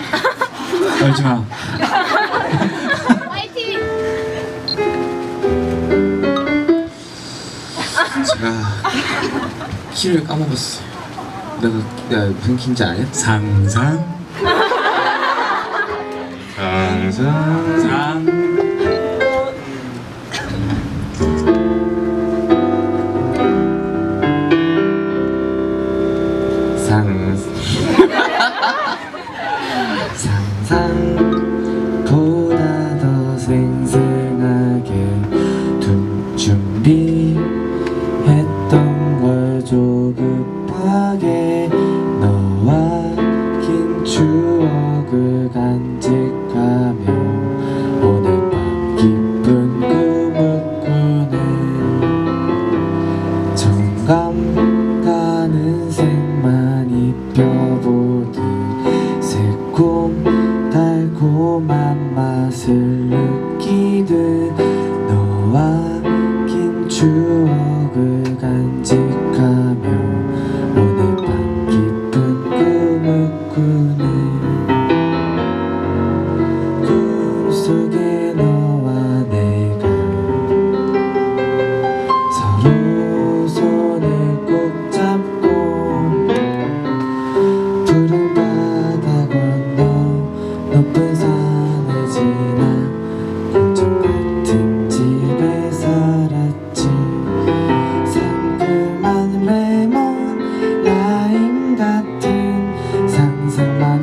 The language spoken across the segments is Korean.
떨지 마. 파이팅! 제가 키를 까먹었어. 내가 내가 무슨 키인지 아냐? 상상 항상 상 상 상상보다 더 생생하게 둔 준비했던 걸 조급하게 너와 긴 추억을 간직하며 맛을 느끼듯 너와 긴 추억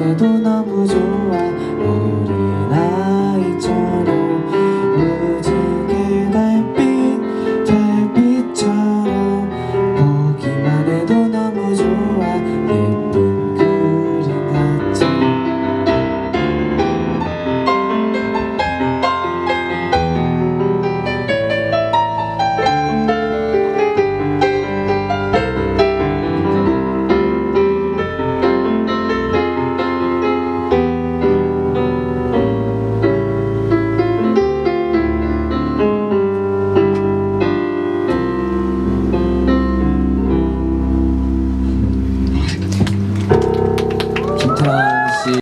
的嘟